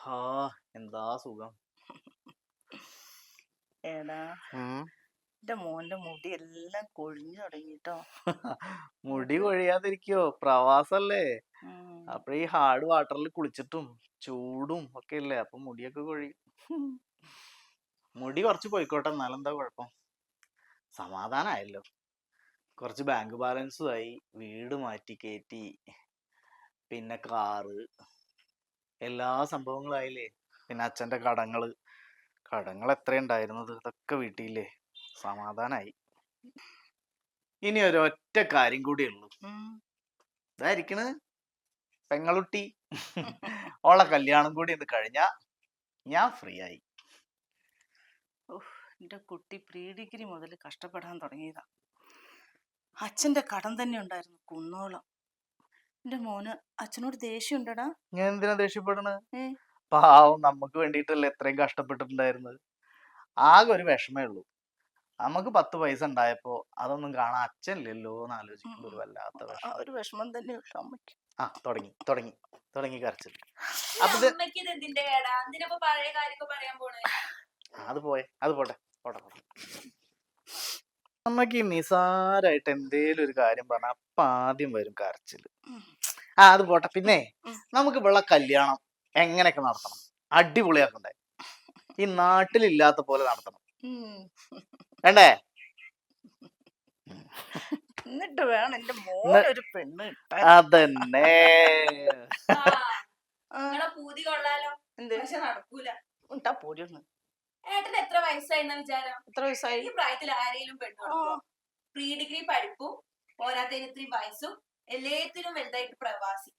ഹാ എന്താ സുഖം. എടാ. എന്റെ മോന്റെ മുടി എല്ലാം കൊഴിഞ്ഞു തുടങ്ങിട്ടോ. മുടി കൊഴിയാതിരിക്കോ പ്രവാസല്ലേ. അപ്പൊ ഈ ഹാർഡ് വാട്ടറിൽ കുളിച്ചിട്ടും ചൂടും ഒക്കെ ഇല്ലേ അപ്പൊ മുടിയൊക്കെ കൊഴിയും മുടി കുറച്ച് പോയിക്കോട്ടെ എന്നാലെന്താ കുഴപ്പം. സമാധാനായല്ലോ. കുറച്ച് ബാങ്ക് ബാലൻസും ആയി വീട് മാറ്റി കയറ്റി പിന്നെ കാറ്. എല്ലാ സംഭവങ്ങളായില്ലേ? പിന്നെ കടങ്ങൾ. കടങ്ങൾ എത്ര ഉണ്ടായിരുന്നത് ഇതൊക്കെ വീട്ടിയില്ലേ? സമാധാനായി. ഇനി ഒരൊറ്റ കാര്യം കൂടി ഉള്ളൂ. ഇതായിരിക്കണ്. പെങ്ങളുട്ടി. ഓളെ കല്യാണം കൂടി ഇത് കഴിഞ്ഞ ഞാൻ ഫ്രീ ആയി. എന്റെ കുട്ടി പ്രീ ഡിഗ്രി മുതൽ കഷ്ടപ്പെടാൻ തുടങ്ങിയതാ. അച്ഛന്റെ കടം തന്നെ ഉണ്ടായിരുന്നു കുന്നോളം. എന്റെ മോന് അച്ഛനോട് ദേഷ്യം ഉണ്ടടാ ഞാൻ എന്തിനാ ദേഷ്യപ്പെടണ് പാവം നമുക്ക് വേണ്ടിയിട്ടല്ലേ എത്രയും കഷ്ടപ്പെട്ടിട്ടുണ്ടായിരുന്നത്? ആകെ ഒരു വിഷമേ ഉള്ളൂ. നമുക്ക് പത്ത് പൈസ ഉണ്ടായപ്പോ അതൊന്നും കാണാൻ അച്ഛനില്ലല്ലോ എന്ന് ആലോചിക്കുമ്പോൾ ഒരു വല്ലാത്ത വിഷമം. ഒരു വിഷമം തന്നെ അമ്മയ്ക്ക്. ആ തുടങ്ങി തുടങ്ങി തുടങ്ങി കരച്ചിൽ അപ്പൊ ഇത് അത് പോയെ അത് പോട്ടെ പോട്ടെ പോട്ടെ. നമുക്ക് ഈ നിസാരായിട്ട് എന്തേലും ഒരു കാര്യം പറഞ്ഞാൽ അപ്പൊ ആദ്യം വരും കരച്ചിൽ. ആ അത് പോട്ടെ. പിന്നെ നമുക്ക് ഇവിടെ കല്യാണം എങ്ങനെയൊക്കെ നടത്തണം? അടിപൊളിയാക്കണ്ടേ? ഈ നാട്ടിലില്ലാത്ത പോലെ നടത്തണം. വേണ്ടേ? എന്നിട്ട് വേണം എന്റെ മോനൊരു പെണ്ണ് അതന്നെ. പൂതി കൊള്ളാലോ. എന്ത്? പക്ഷെ നടക്കൂല. ഉണ്ടാ പോരുന്ന് ഏട്ടന് എത്ര വയസ്സായിരുന്ന വിചാരം? എത്ര വയസ്സായി? ഈ പ്രായത്തിൽ ആരെയും പെണ്ണു പ്രീ ഡിഗ്രി പഠിപ്പും പോരാത്തതിന് ഇത്രയും വയസ്സും എല്ലാത്തിനും വലുതായിട്ട് പ്രവാസി.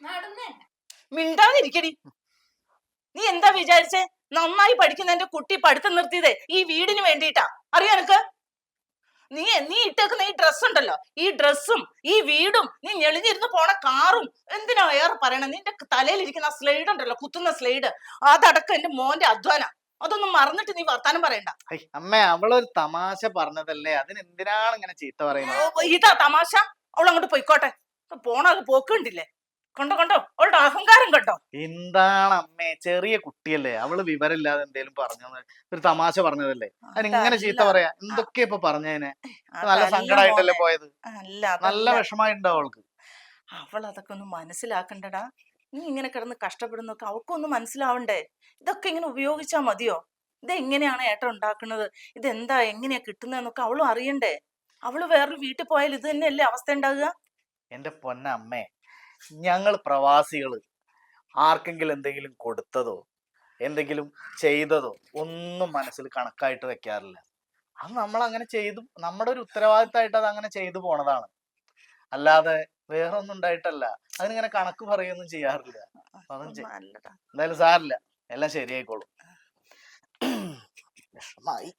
നടന്നെ മിണ്ടാതിരിക്കടി. നീ എന്താ വിചാരിച്ചേ? നന്നായി പഠിക്കുന്ന എന്റെ കുട്ടി പഠിത്തം നിർത്തിയതേ ഈ വീടിന് വേണ്ടിയിട്ടാ. അറിയോ എനക്ക് നീ നീ ഇട്ടേക്കുന്ന ഈ ഡ്രസ് ഉണ്ടല്ലോ. ഈ ഡ്രസ്സും ഈ വീടും നീ ഞെളിഞ്ഞിരുന്ന് പോണ കാറും എന്തിനാ ഏറെ പറയണേ? നിന്റെ തലയിലിരിക്കുന്ന സ്ലൈഡ് ഉണ്ടല്ലോ കുത്തുന്ന സ്ലൈഡ് അതടക്കം എന്റെ മോന്റെ അധ്വാനം. അതൊന്നും മറന്നിട്ട് നീ വർത്താനം പറയണ്ട. അമ്മ അവളൊരു തമാശ പറഞ്ഞതല്ലേ? അതിന് എന്തിനാണ് ഇങ്ങനെ ചീത്ത പറയുന്നത് ഇതാ തമാശ. അവൾ അങ്ങോട്ട് പോയിക്കോട്ടെ പോണത് പോക്കുണ്ടില്ലേ കണ്ടോ കണ്ടോ? അവളുടെ അഹങ്കാരം കണ്ടോ? എന്താണ് അമ്മേ? ചെറിയ കുട്ടിയല്ലേ? അവൾ വിവരമില്ലാതെ എന്തേലും പറഞ്ഞു ഒരു തമാശ പറഞ്ഞതല്ലേ? അതിനിങ്ങനെ ചീത്ത. പറയാ? എന്തൊക്കെയാ ഇപ്പൊ പറഞ്ഞതിനെ നല്ല സങ്കടമായിട്ടല്ലേ പോയത്? നല്ല. വിഷമായിട്ടുണ്ടോ അവൾക്ക്. അവൾ അതൊക്കെ ഒന്ന് മനസ്സിലാക്കണ്ടടാ. നീ ഇങ്ങനെ കിടന്ന് കഷ്ടപ്പെടുന്നൊക്കെ അവൾക്കൊന്ന് മനസ്സിലാവണ്ടേ? ഇതൊക്കെ ഇങ്ങനെ ഉപയോഗിച്ചാൽ മതിയോ? ഇത് എങ്ങനെയാണ് ഏട്ടൻ ഉണ്ടാക്കുന്നത്? ഇതെന്താ? എങ്ങനെയാ കിട്ടുന്നതെന്നൊക്കെ അവളും അറിയണ്ടേ? അവൾ വേറൊരു വീട്ടിൽ പോയാൽ ഇത് തന്നെയല്ലേ അവസ്ഥ ഉണ്ടാകുക എന്റെ പൊന്നമ്മേ ഞങ്ങൾ പ്രവാസികൾ ആർക്കെങ്കിലും എന്തെങ്കിലും കൊടുത്തതോ എന്തെങ്കിലും ചെയ്തതോ ഒന്നും മനസ്സിൽ കണക്കായിട്ട് വെക്കാറില്ല. അത് നമ്മൾ അങ്ങനെ ചെയ്തു നമ്മുടെ ഒരു ഉത്തരവാദിത്തമായിട്ട് അത് അങ്ങനെ ചെയ്തു പോണതാണ്. അല്ലാതെ വേറൊന്നും ഉണ്ടായിട്ടല്ല. അതിനിങ്ങനെ കണക്ക് പറയൊന്നും ചെയ്യാറില്ല. അതൊന്നും എന്തായാലും സാറില്ല എല്ലാം ശരിയായിക്കോളും. വിഷമായി.